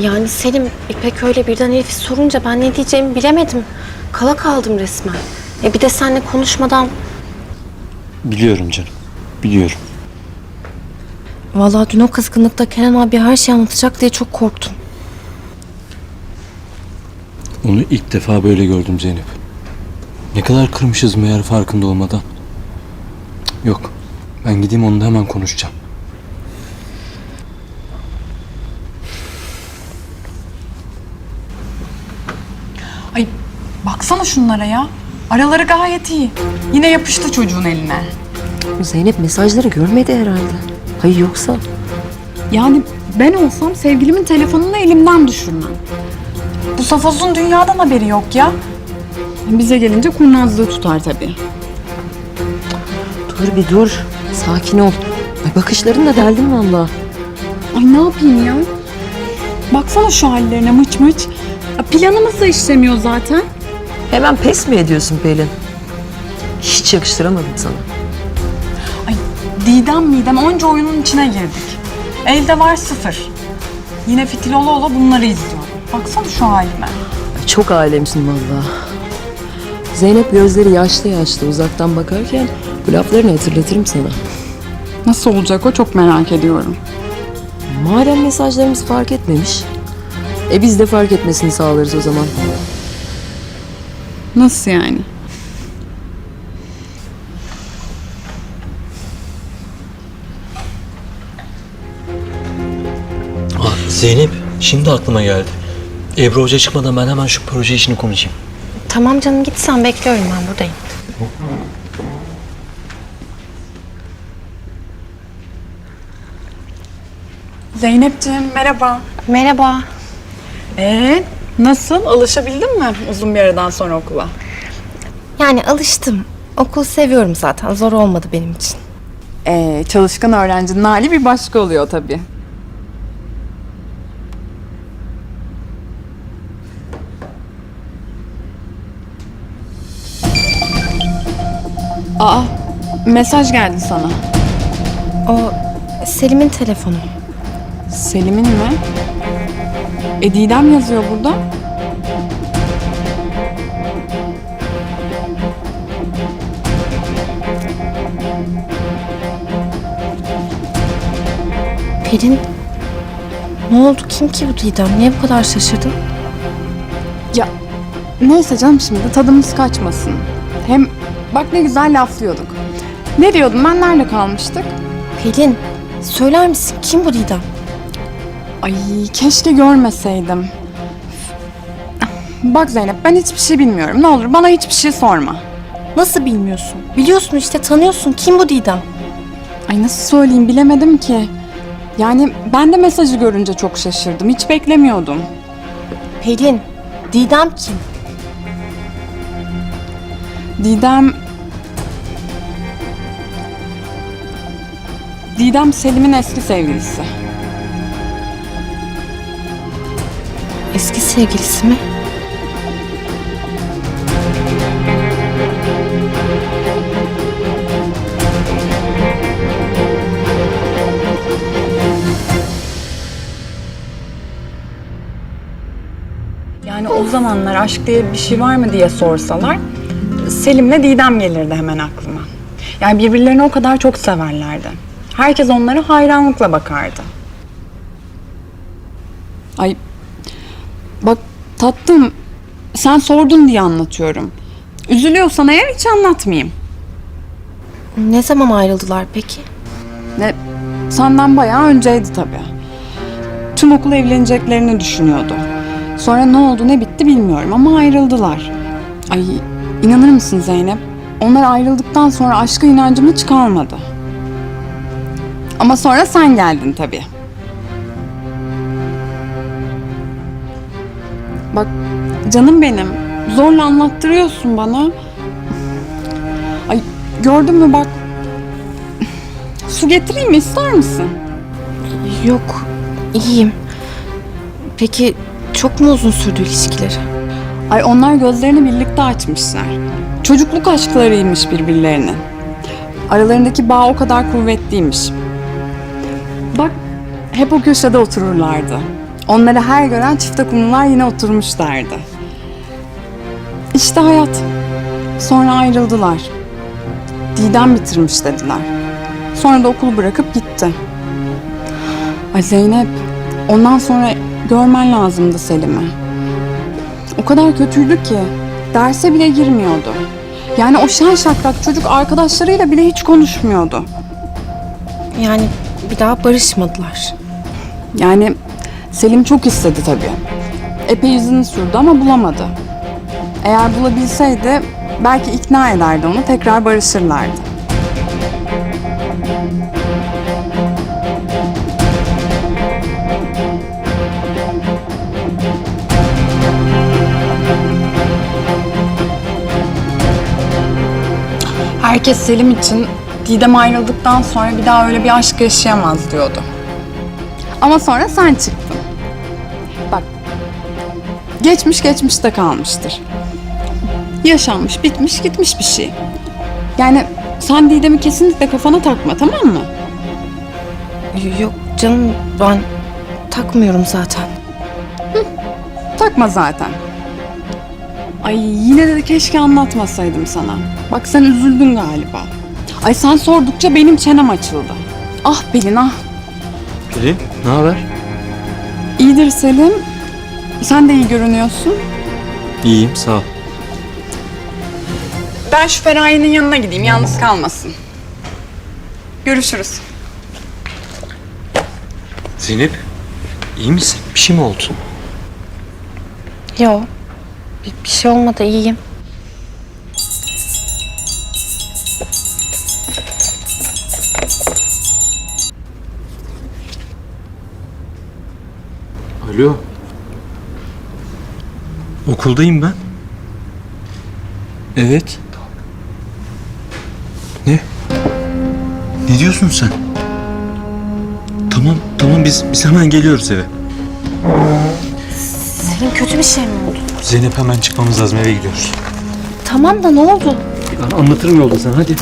Yani Selim İpek öyle birden Elif'i sorunca ben ne diyeceğimi bilemedim. Kala kaldım resmen. E bir de seninle konuşmadan Biliyorum canım. Biliyorum. Vallahi dün o kızgınlıkta Kenan abi her şeyi anlatacak diye çok korktum. Onu ilk defa böyle gördüm Zeynep. Ne kadar kırmışız meğer farkında olmadan. Yok. Ben gideyim onunla hemen konuşacağım. Ay baksana şunlara ya. Araları gayet iyi. Yine yapıştı çocuğun eline. Zeynep mesajları görmedi herhalde. Hayır yoksa? Yani ben olsam sevgilimin telefonunu elimden düşürmem. Bu safozun dünyadan haberi yok ya. Bize gelince kurnazlığı tutar tabii. Dur bir dur. Sakin ol. Ay bakışların da deldin valla. Ay ne yapayım ya? Baksana şu hallerine mıç mıç. Ya Planımız da işlemiyor zaten. Hemen pes mi ediyorsun Pelin? Hiç yakıştıramadım sana. Ay Didem midem onca oyunun içine girdik. Elde var sıfır. Yine fitil ola ola bunları izliyorum. Baksana şu halime. Ay, çok alemsin valla. Zeynep gözleri yaşlı yaşlı uzaktan bakarken bu laflarını hatırlatırım sana. Nasıl olacak o çok merak ediyorum. Madem mesajlarımız fark etmemiş, e biz de fark etmesini sağlarız o zaman. Nasıl yani? Aa, Zeynep şimdi aklıma geldi. Ebru Hoca çıkmadan ben hemen şu proje işini konuşayım. Tamam canım git sen bekliyorum ben buradayım. Zeynepciğim merhaba. Merhaba. Ee, nasıl? Alışabildin mi uzun bir aradan sonra okula? Yani alıştım. Okul seviyorum zaten. Zor olmadı benim için. Ee, çalışkan öğrencinin hali bir başka oluyor tabii. Aa, mesaj geldi sana. O Selim'in telefonu. Selim'in mi? E Didem yazıyor burada. Pelin. Ne oldu? Kim ki bu Didem? Niye bu kadar şaşırdın? Ya neyse canım şimdi tadımız kaçmasın. Hem bak ne güzel laflıyorduk. Ne diyordum ben nerede kalmıştık? Pelin. Söyler misin? Kim bu Didem? Ay keşke görmeseydim. Bak Zeynep ben hiçbir şey bilmiyorum. Ne olur bana hiçbir şey sorma. Nasıl bilmiyorsun? Biliyorsun işte tanıyorsun. Kim bu Didem? Ay nasıl söyleyeyim bilemedim ki. Yani ben de mesajı görünce çok şaşırdım. Hiç beklemiyordum. Pelin. Didem kim? Didem... Didem Selim'in eski sevgilisi. Eski sevgilisi mi? Yani o zamanlar aşk diye bir şey var mı diye sorsalar Selim'le Didem gelirdi hemen aklıma. Yani birbirlerini o kadar çok severlerdi. Herkes onlara hayranlıkla bakardı. Ay tatlım sen sordun diye anlatıyorum. Üzülüyorsan eğer hiç anlatmayayım. Ne zaman ayrıldılar peki? Ne senden bayağı önceydi tabii. Tüm okul evleneceklerini düşünüyordu. Sonra ne oldu ne bitti bilmiyorum ama ayrıldılar. Ay inanır mısın Zeynep? Onlar ayrıldıktan sonra aşka inancım hiç kalmadı. Ama sonra sen geldin tabii. Bak canım benim zorla anlattırıyorsun bana. Ay gördün mü bak Su getireyim mi ister misin? Yok. iyiyim. Peki çok mu uzun sürdü ilişkileri? Ay onlar gözlerini birlikte açmışlar. Çocukluk aşklarıymış birbirlerinin. Aralarındaki bağ o kadar kuvvetliymiş. Bak hep o köşede otururlardı. Onları her gören çifte kumrular yine oturmuşlardı. İşte hayat. Sonra ayrıldılar. Didem bitirmiş dediler. Sonra da okulu bırakıp gitti. Ay Zeynep, ondan sonra görmen lazımdı Selim'i. O kadar kötüydü ki derse bile girmiyordu. Yani o şen şakrak çocuk arkadaşlarıyla bile hiç konuşmuyordu. Yani bir daha barışmadılar. Yani Selim çok istedi tabii. Epey yüzünü sürdü ama bulamadı. Eğer bulabilseydi belki ikna ederdi onu tekrar barışırlardı. Herkes Selim için Didem ayrıldıktan sonra bir daha öyle bir aşk yaşayamaz diyordu. Ama sonra sen çıktın. Geçmiş geçmişte kalmıştır. Yaşanmış, bitmiş, gitmiş bir şey. Yani sen Didem'i kesinlikle kafana takma, tamam mı? Yok canım ben takmıyorum zaten. Takma zaten. Ay yine de keşke anlatmasaydım sana. Bak sen üzüldün galiba. Ay sen sordukça benim çenem açıldı. Ah Pelin ah. Pelin ne haber? İyidir Selim. Sen de iyi görünüyorsun. İyiyim sağ ol. Ben şu Feraye'nin yanına gideyim, yalnız kalmasın. Görüşürüz. Zeynep iyi misin? Bir şey mi oldu? Yok bir, bir şey olmadı iyiyim. Alo. Okuldayım ben. Evet. Ne? Ne diyorsun sen? Tamam, tamam biz biz hemen geliyoruz eve. Senin kötü bir şey mi oldu? Zeynep hemen çıkmamız lazım eve gidiyoruz. Tamam da ne oldu? Ben anlatırım yolda sana hadi.